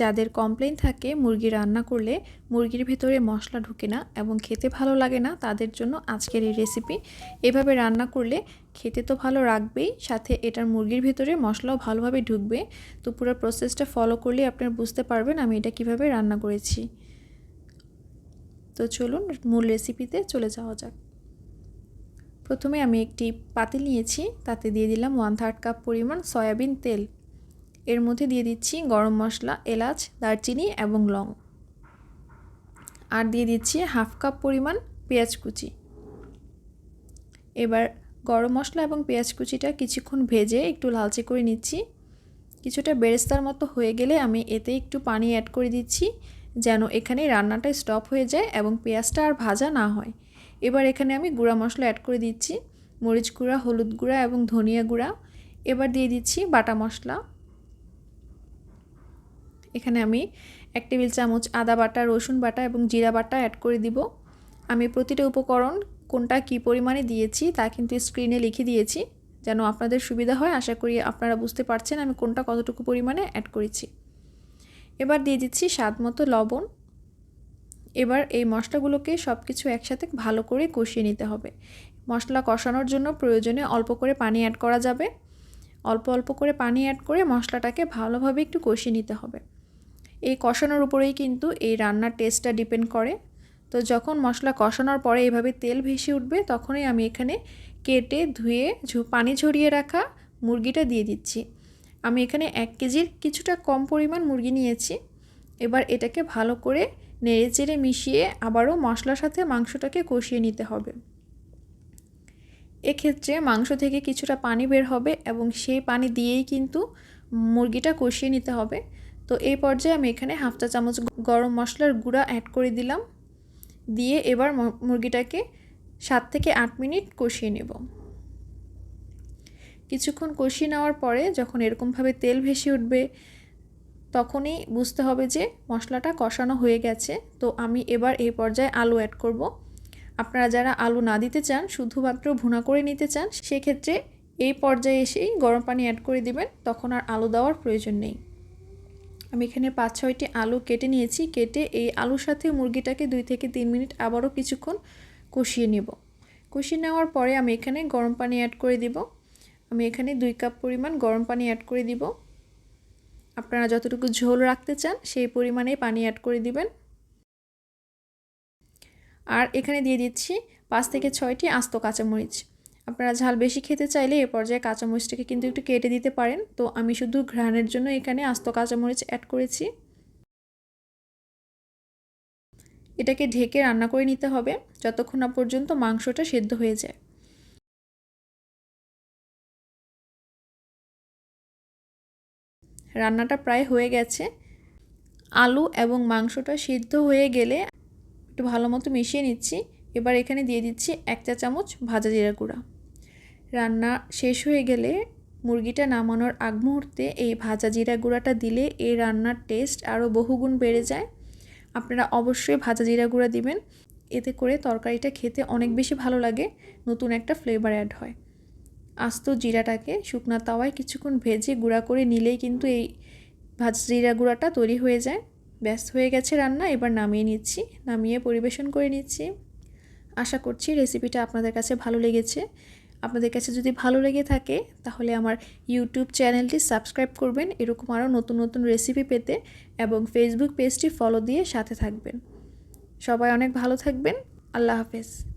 যাদের কমপ্লেন থাকে, মুরগি রান্না করলে মুরগির ভেতরে মশলা ঢুকে না এবং খেতে ভালো লাগে না, তাদের জন্য আজকের এই রেসিপি এভাবে রান্না করলে খেতে তো ভালো রাখবেই, সাথে এটার মুরগির ভেতরে মশলাও ভালোভাবে ঢুকবে। তো পুরো প্রসেসটা ফলো করলে আপনারা বুঝতে পারবেন আমি এটা কীভাবে রান্না করেছি। তো চলুন মূল রেসিপিতে চলে যাওয়া যাক। প্রথমে আমি একটি পাতিল নিয়েছি, তাতে দিয়ে দিলাম ওয়ান থার্ড কাপ পরিমাণ সয়াবিন তেল। এর মধ্যে দিয়ে দিচ্ছি গরম মশলা, এলাচ, দারচিনি এবং লং। আর দিয়ে দিচ্ছি হাফ কাপ পরিমাণ পেঁয়াজ কুচি। এবার গরম মশলা এবং পেঁয়াজ কুচিটা কিছুক্ষণ ভেজে একটু লালচে করে নিচ্ছি। কিছুটা বেরেস্তার মতো হয়ে গেলে আমি এতে একটু পানি অ্যাড করে দিচ্ছি যেন এখানে রান্নাটা স্টপ হয়ে যায় এবং পেঁয়াজটা আর ভাজা না হয়। এবার এখানে আমি গুঁড়া মশলা অ্যাড করে দিচ্ছি। মরিচ গুঁড়া, হলুদ গুঁড়া এবং ধনিয়া গুঁড়া। এবার দিয়ে দিচ্ছি বাটা মশলা। এখানে আমি এক টেবিল চামচ আদা বাটা, রসুন বাটা এবং জিরা বাটা অ্যাড করে দিব। আমি প্রতিটা উপকরণ কোনটা কি পরিমাণে দিয়েছি তা কিন্তু স্ক্রিনে লিখে দিয়েছি, যেন আপনাদের সুবিধা হয়। আশা করি আপনারা বুঝতে পারছেন আমি কোনটা কতটুকু পরিমাণে অ্যাড করেছি। এবার দিয়ে দিচ্ছি স্বাদ মতো লবণ। এবার এই মশলাগুলোকে সব কিছু একসাথে ভালো করে কষিয়ে নিতে হবে। মশলা কষানোর জন্য প্রয়োজনে অল্প করে পানি অ্যাড করা যাবে। অল্প অল্প করে পানি অ্যাড করে মশলাটাকে ভালোভাবে একটু কষিয়ে নিতে হবে। এই কষানোর উপরেই কিন্তু এই রান্নার টেস্টটা ডিপেন্ড করে। তো যখন মশলা কষানোর পরে এভাবে তেল ভেসে উঠবে, তখনই আমি এখানে কেটে ধুয়ে পানি ঝরিয়ে রাখা মুরগিটা দিয়ে দিচ্ছি। আমি এখানে এক কেজির কিছুটা কম পরিমাণ মুরগি নিয়েছি। এবার এটাকে ভালো করে নেড়ে চেড়ে মিশিয়ে আবারও মশলার সাথে মাংসটাকে কষিয়ে নিতে হবে। এক্ষেত্রে মাংস থেকে কিছুটা পানি বের হবে এবং সেই পানি দিয়েই কিন্তু মুরগিটা কষিয়ে নিতে হবে। তো এই পর্যায়ে আমি এখানে হাফ চা চামচ গরম মশলার গুঁড়া অ্যাড করে দিলাম। দিয়ে এবার মুরগিটাকে সাত থেকে আট মিনিট কষিয়ে নেব। কিছুক্ষণ কষিয়ে নেওয়ার পরে যখন এরকমভাবে তেল ভেসে উঠবে, তখনই বুঝতে হবে যে মশলাটা কষানো হয়ে গেছে। তো আমি এবার এই পর্যায়ে আলু অ্যাড করব। আপনারা যারা আলু না দিতে চান, শুধুমাত্র ভুনা করে নিতে চান, সেক্ষেত্রে এই পর্যায়ে এসেই গরম পানি অ্যাড করে দিবেন। তখন আর আলু দেওয়ার প্রয়োজন নেই। আমি এখানে পাঁচ, ছয়টি আলু কেটে নিয়েছি। কেটে এই আলুর সাথে মুরগিটাকে দুই থেকে তিন মিনিট আবারও কিছুক্ষণ কষিয়ে নেব। কষিয়ে নেওয়ার পরে আমি এখানে গরম পানি অ্যাড করে দিব। আমি এখানে দুই কাপ পরিমাণ গরম পানি অ্যাড করে দিব। আপনারা যতটুকু ঝোল রাখতে চান, সেই পরিমাণেই পানি অ্যাড করে দিবেন। আর এখানে দিয়ে দিচ্ছি পাঁচ থেকে ছয়টি আস্ত কাঁচামরিচ। আপনারা ঝাল বেশি খেতে চাইলে এ পর্যায়ে কাঁচামরিচটাকে কিন্তু একটু কেটে দিতে পারেন। তো আমি শুধু ঘ্রাণের জন্য এখানে আস্ত কাঁচামরিচ অ্যাড করেছি। এটাকে ঢেকে রান্না করে নিতে হবে যতক্ষণ না পর্যন্ত মাংসটা সেদ্ধ হয়ে যায়। রান্নাটা প্রায় হয়ে গেছে। আলু এবং মাংসটা সিদ্ধ হয়ে গেলে একটু ভালো মতো মিশিয়ে নিচ্ছি। এবার এখানে দিয়ে দিচ্ছি এক চা চামচ ভাজা জিরা গুঁড়া। রান্না শেষ হয়ে গেলে মুরগিটা নামানোর আগ মুহূর্তে এই ভাজা জিরা গুঁড়াটা দিলে এই রান্নার টেস্ট আরও বহুগুণ বেড়ে যায়। আপনারা অবশ্যই ভাজা জিরা গুঁড়া দিবেন। এতে করে তরকারিটা খেতে অনেক বেশি ভালো লাগে, নতুন একটা ফ্লেভার অ্যাড হয়। আস্ত জিরাটাকে শুকনা তাওয়ায় কিছুক্ষণ ভেজে গুঁড়া করে নিলেই কিন্তু এই ভাজা জিরা গুঁড়াটা তৈরি হয়ে যায়। ব্যস্ত হয়ে গেছে রান্না। এবার নামিয়ে নিচ্ছি, নামিয়ে পরিবেশন করে নিচ্ছি। আশা করছি রেসিপিটা আপনাদের কাছে ভালো লেগেছে। আপনাদের কাছে যদি ভালো লেগে থাকে, তাহলে আমার ইউটিউব চ্যানেলটি সাবস্ক্রাইব করবেন। এরকম আরও নতুন নতুন রেসিপি পেতে এবং ফেসবুক পেজটি ফলো দিয়ে সাথে থাকবেন। সবাই অনেক ভালো থাকবেন। আল্লাহ হাফেজ।